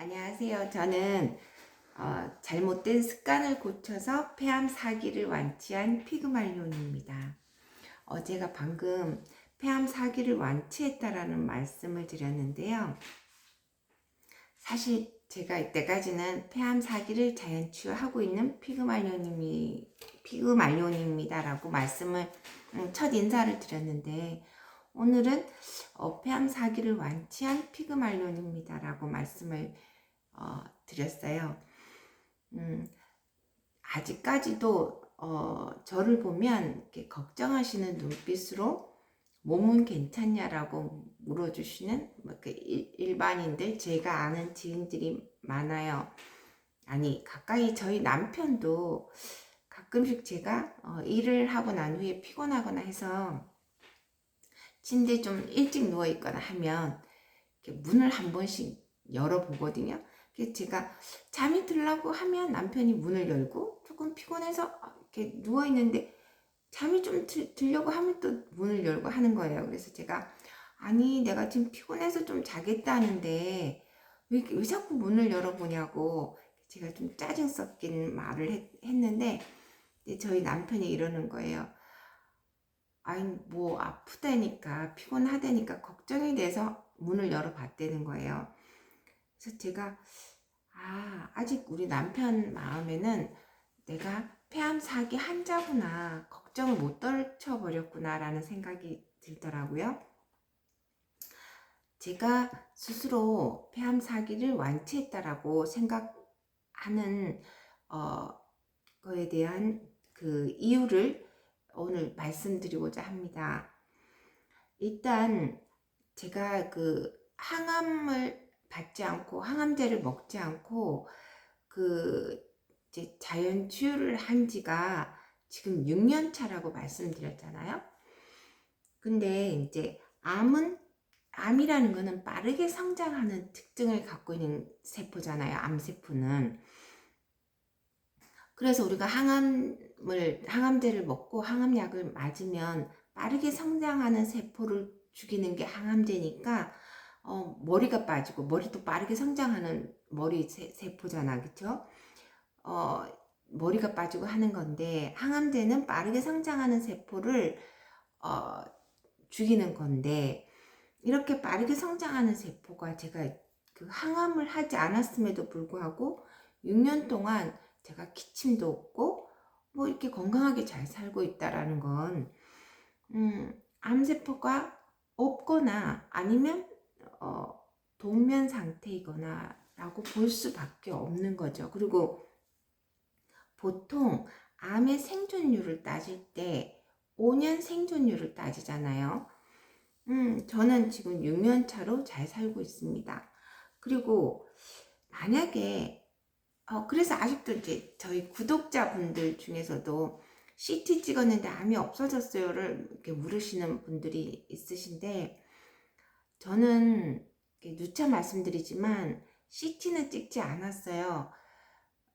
안녕하세요. 저는 어, 잘못된 습관을 고쳐서 폐암 사기를 완치한 피그말리온입니다. 어, 제가 방금 폐암 사기를 완치했다라는 말씀을 드렸는데요. 사실 제가 이때까지는 폐암 사기를 자연 치유하고 있는 피그말리온님이 피그말리온입니다라고 말씀을 음, 첫 인사를 드렸는데 오늘은 어, 폐암 사기를 완치한 피그말리온입니다라고 말씀을 어, 드렸어요. 음, 아직까지도 어, 저를 보면 이렇게 걱정하시는 눈빛으로 몸은 괜찮냐라고 물어주시는 뭐그 일- 일반인들 제가 아는 지인들이 많아요. 아니 가까이 저희 남편도 가끔씩 제가 어, 일을 하고 난 후에 피곤하거나 해서 침대 좀 일찍 누워 있거나 하면 문을 한 번씩 열어보거든요. 제가 잠이 들라고 하면 남편이 문을 열고 조금 피곤해서 이렇게 누워 있는데 잠이 좀 들, 들려고 하면 또 문을 열고 하는 거예요. 그래서 제가 아니 내가 지금 피곤해서 좀 자겠다는데 왜, 왜 자꾸 문을 열어보냐고 제가 좀 짜증 섞인 말을 했, 했는데 저희 남편이 이러는 거예요. 아니 뭐 아프다니까 피곤하다니까 걱정이 돼서 문을 열어봤다는 거예요. 그래서 제가 아 아직 우리 남편 마음에는 내가 폐암 사기 환자구나 걱정을 못 떨쳐버렸구나라는 생각이 들더라고요. 제가 스스로 폐암 사기를 완치했다라고 생각하는 어, 거에 대한 그 이유를 오늘 말씀드리고자 합니다. 일단 제가 그 항암을 받지 않고 항암제를 먹지 않고 그 이제 자연 치유를 한 지가 지금 6년 차라고 말씀드렸잖아요. 근데 이제 암은 암이라는 거는 빠르게 성장하는 특징을 갖고 있는 세포잖아요. 암세포는. 그래서 우리가 항암을 항암제를 먹고 항암약을 맞으면 빠르게 성장하는 세포를 죽이는 게 항암제니까 어, 머리가 빠지고 머리도 빠르게 성장하는 머리 세, 세포잖아, 그렇죠? 어, 머리가 빠지고 하는 건데 항암제는 빠르게 성장하는 세포를 어, 죽이는 건데 이렇게 빠르게 성장하는 세포가 제가 그 항암을 하지 않았음에도 불구하고 6년 동안 제가 기침도 없고 뭐 이렇게 건강하게 잘 살고 있다라는 건 음, 암세포가 없거나 아니면 어, 동면 상태이거나 라고 볼 수밖에 없는 거죠. 그리고 보통 암의 생존율을 따질 때 5년 생존율을 따지잖아요. 음, 저는 지금 6년 차로 잘 살고 있습니다. 그리고 만약에 어, 그래서 아직도 이제 저희 구독자분들 중에서도 CT 찍었는데 암이 없어졌어요를 이렇게 물으시는 분들이 있으신데 저는 누차 말씀드리지만 CT는 찍지 않았어요.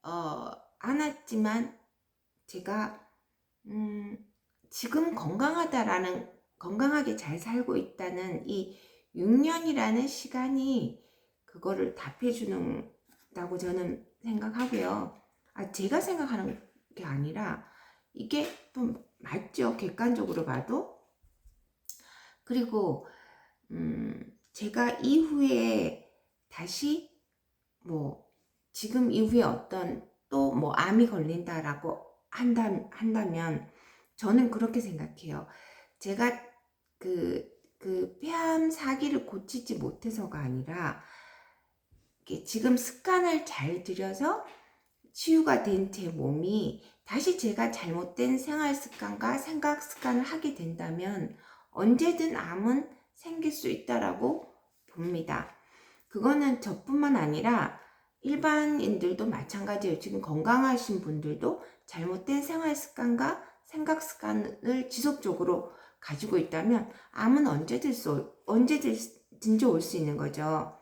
어, 않았지만 제가 음, 지금 건강하다라는 건강하게 잘 살고 있다는 이 6년이라는 시간이 그거를 답해 주는다고 저는 생각하고요. 아, 제가 생각하는 게 아니라 이게 좀 맞죠. 객관적으로 봐도. 그리고 음, 제가 이후에 다시 뭐 지금 이후에 어떤 또 뭐 암이 걸린다라고 한다, 한다면 저는 그렇게 생각해요. 제가 그, 그 폐암 사기를 고치지 못해서가 아니라 지금 습관을 잘 들여서 치유가 된 제 몸이 다시 제가 잘못된 생활 습관과 생각 습관을 하게 된다면 언제든 암은 생길 수 있다라고 봅니다. 그거는 저뿐만 아니라 일반인들도 마찬가지예요. 지금 건강하신 분들도 잘못된 생활 습관과 생각 습관을 지속적으로 가지고 있다면 암은 언제든 언제든지 올 수 있는 거죠.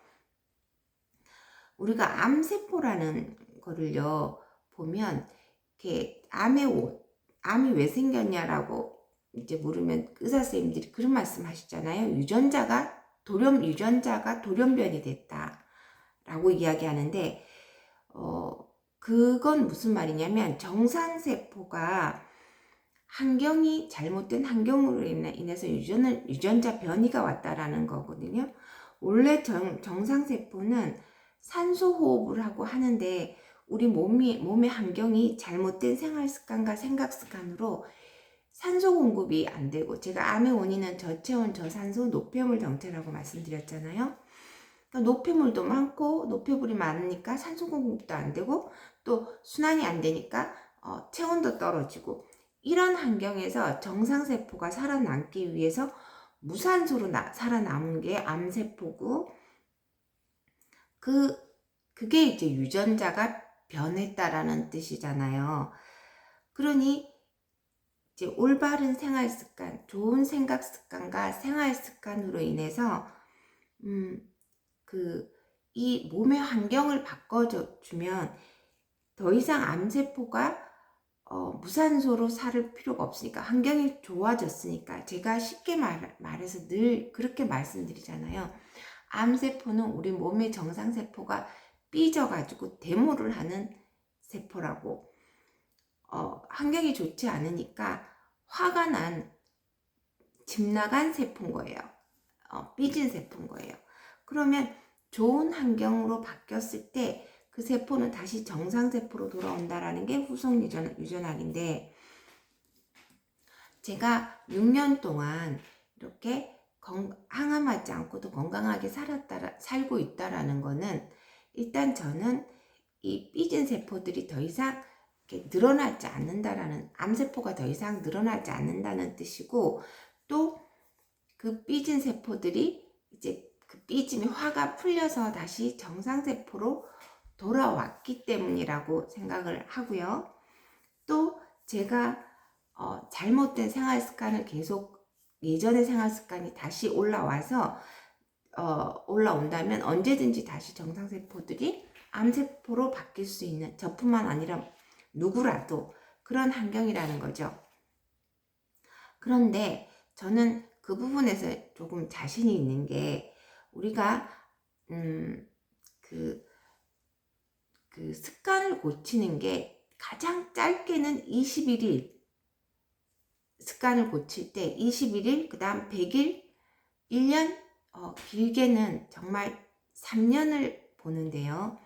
우리가 암세포라는 거를요 보면 이렇게 암의 옷, 암이 왜 생겼냐라고 이제 물으면 의사 선생님들이 그런 말씀 하시잖아요. 유전자가 돌연 유전자가 돌연변이 됐다. 라고 이야기하는데 어 그건 무슨 말이냐면 정상세포가 환경이 잘못된 환경으로 인해- 인해서 유전을 유전자 변이가 왔다라는 거거든요. 원래 정, 정상세포는 산소 호흡을 하고 하는데 우리 몸이 몸의 환경이 잘못된 생활 습관과 생각 습관으로 산소 공급이 안 되고 제가 암의 원인은 저체온 저산소 노폐물 정체라고 말씀드렸잖아요. 노폐물도 많고 노폐물이 많으니까 산소 공급도 안 되고 또 순환이 안 되니까 어, 체온도 떨어지고 이런 환경에서 정상세포가 살아남기 위해서 무산소로 나- 살아남은 게 암세포고 그 그게 이제 유전자가 변했다라는 뜻이잖아요. 그러니 이제 올바른 생활 습관, 좋은 생각 습관과 생활 습관으로 인해서 음, 그 이 몸의 환경을 바꿔주면 더 이상 암세포가 어, 무산소로 살 필요가 없으니까 환경이 좋아졌으니까 제가 쉽게 말, 말해서 늘 그렇게 말씀드리잖아요. 암세포는 우리 몸의 정상세포가 삐져가지고 데모를 하는 세포라고 어, 환경이 좋지 않으니까 화가 난 집 나간 세포인 거예요. 어, 삐진 세포인 거예요. 그러면 좋은 환경으로 바뀌었을 때 그 세포는 다시 정상 세포로 돌아온다라는 게 후속 유전, 유전학인데 제가 6년 동안 이렇게 건, 항암하지 않고도 건강하게 살았다, 살고 있다라는 거는 일단 저는 이 삐진 세포들이 더 이상 늘어나지 않는다라는 암세포가 더 이상 늘어나지 않는다는 뜻이고 또 그 삐진 세포들이 이제 그 삐짐이 화가 풀려서 다시 정상 세포로 돌아왔기 때문이라고 생각을 하고요. 또 제가 어, 잘못된 생활 습관을 계속 예전의 생활 습관이 다시 올라와서 어, 올라온다면 언제든지 다시 정상 세포들이 암세포로 바뀔 수 있는 저뿐만 아니라 누구라도 그런 환경이라는 거죠. 그런데 저는 그 부분에서 조금 자신이 있는 게 우리가 음, 그, 그 습관을 고치는 게 가장 짧게는 21일 습관을 고칠 때 21일 그 다음 100일 1년 어, 길게는 정말 3년을 보는데요.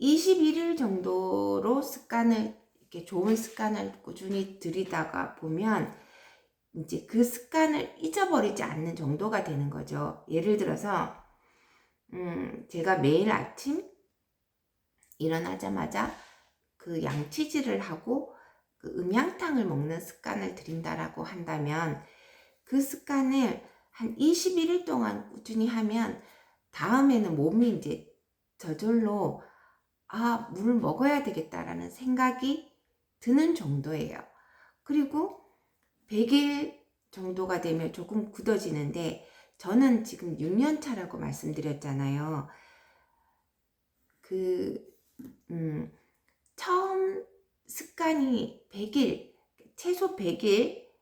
21일 정도로 습관을 이렇게 좋은 습관을 꾸준히 들이다가 보면 이제 그 습관을 잊어버리지 않는 정도가 되는 거죠. 예를 들어서 음, 제가 매일 아침 일어나자마자 그 양치질을 하고 그 음양탕을 먹는 습관을 들인다라고 한다면 그 습관을 한 21일 동안 꾸준히 하면 다음에는 몸이 이제 저절로 아, 물 먹어야 되겠다라는 생각이 드는 정도예요. 그리고 100일 정도가 되면 조금 굳어지는데 저는 지금 6년 차라고 말씀드렸잖아요. 그, 음, 처음 습관이 100일, 최소 100일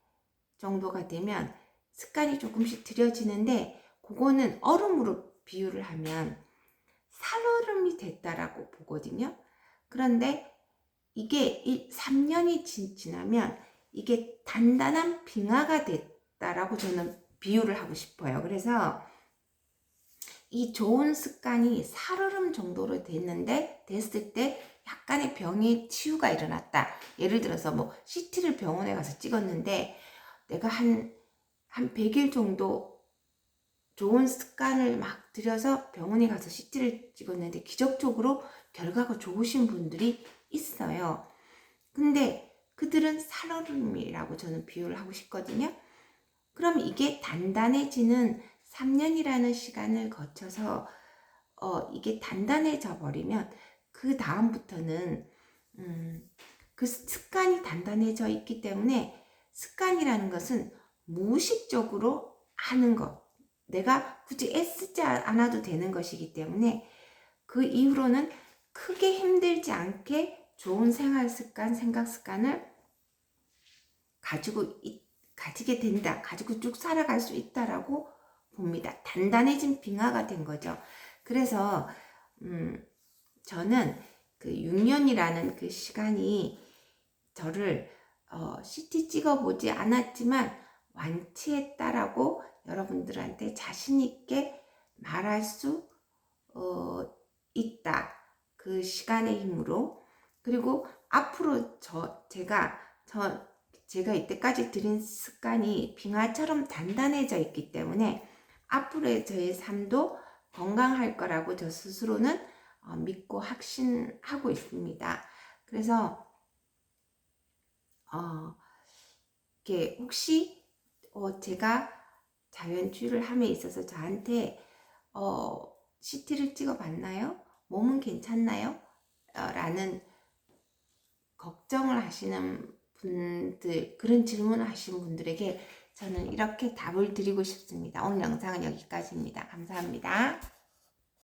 정도가 되면 습관이 조금씩 들여지는데 그거는 얼음으로 비유를 하면 살얼음이 됐다라고 보거든요. 그런데 이게 3년이 지나면 이게 단단한 빙하가 됐다라고 저는 비유를 하고 싶어요. 그래서 이 좋은 습관이 살얼음 정도로 됐는데 됐을 때 약간의 병의 치유가 일어났다. 예를 들어서 뭐 CT를 병원에 가서 찍었는데 내가 한, 한 100일 정도 좋은 습관을 막 들여서 병원에 가서 CT를 찍었는데 기적적으로 결과가 좋으신 분들이 있어요. 근데 그들은 살얼음이라고 저는 비유를 하고 싶거든요. 그럼 이게 단단해지는 3년이라는 시간을 거쳐서 어, 이게 단단해져 버리면 그 다음부터는 음, 그 습관이 단단해져 있기 때문에 습관이라는 것은 무의식적으로 하는 것. 내가 굳이 애쓰지 않아도 되는 것이기 때문에 그 이후로는 크게 힘들지 않게 좋은 생활 습관, 생각 습관을 가지고 있, 가지게 된다. 가지고 쭉 살아갈 수 있다라고 봅니다. 단단해진 빙하가 된 거죠. 그래서 음, 저는 그 6년이라는 그 시간이 저를 어, CT 찍어보지 않았지만 완치했다라고 여러분들한테 자신 있게 말할 수 어, 있다. 그 시간의 힘으로 그리고 앞으로 저 제가 저 제가 이때까지 들인 습관이 빙하처럼 단단해져 있기 때문에 앞으로의 저의 삶도 건강할 거라고 저 스스로는 어, 믿고 확신하고 있습니다. 그래서 어, 이렇게 혹시 어, 제가 자연주의를 함에 있어서 저한테 어, CT를 찍어봤나요? 몸은 괜찮나요? 어, 라는 걱정을 하시는 분들, 그런 질문을 하신 분들에게 저는 이렇게 답을 드리고 싶습니다. 오늘 영상은 여기까지입니다. 감사합니다.